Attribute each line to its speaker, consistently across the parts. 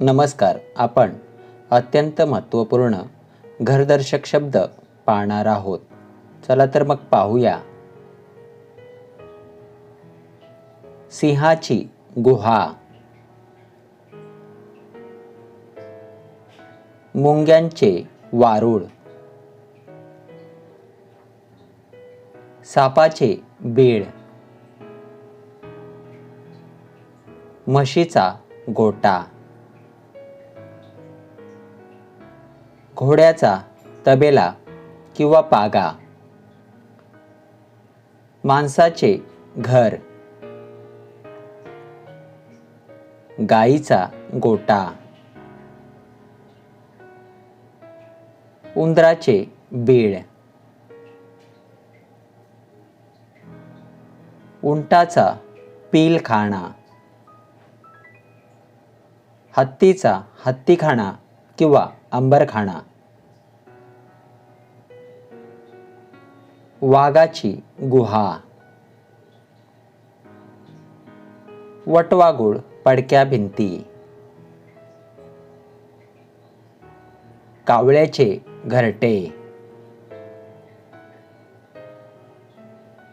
Speaker 1: नमस्कार आपण अत्यंत महत्त्वपूर्ण घरदर्शक शब्द पाहणार आहोत. चला तर मग पाहूया. सिंहाची गुहा. मुंग्यांचे वारूळ. सापाचे बीळ म्हशीचा गोटा. घोड्याचा तबेला किंवा पागा. माणसाचे घर. गाईचा गोटा. उंदराचे बीळ उंटाचा पीलखाणा हत्तीचा हत्तीखाणा किंवा अंबरखाणा वाघाची गुहा. वटवागुळ पडक्या भिंती. कावळ्याचे घरटे.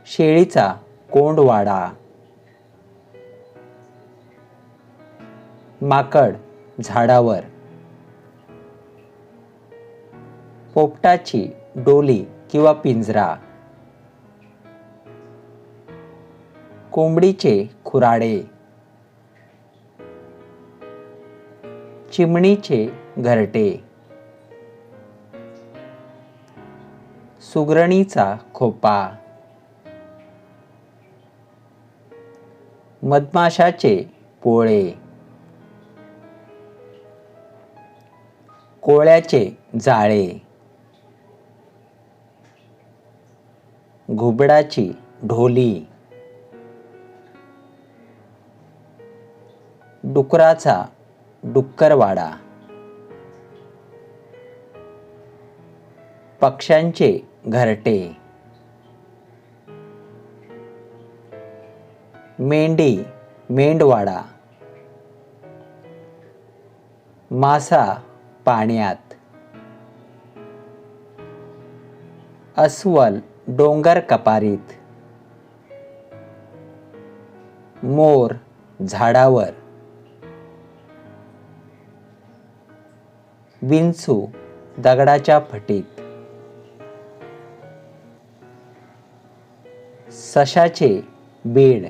Speaker 1: शेळीचा कोंडवाडा. माकड झाडावर. पोपटाची डोली किंवा पिंजरा. कोंबडीचे खुराडे. चिमणीचे घरटे. सुगरणीचा खोपा. मधमाशाचे पोळे. कोळ्याचे जाळे. घुबडाची ढोली. डुकराचा डुक्करवाडा. पक्ष्यांचे घरटे. मेंढी मेंढवाडा. मासा पाण्यात. अस्वल डोंगर कपारीत. मोर झाडावर. विंचू दगडाच्या फटीत. सशाचे बीड.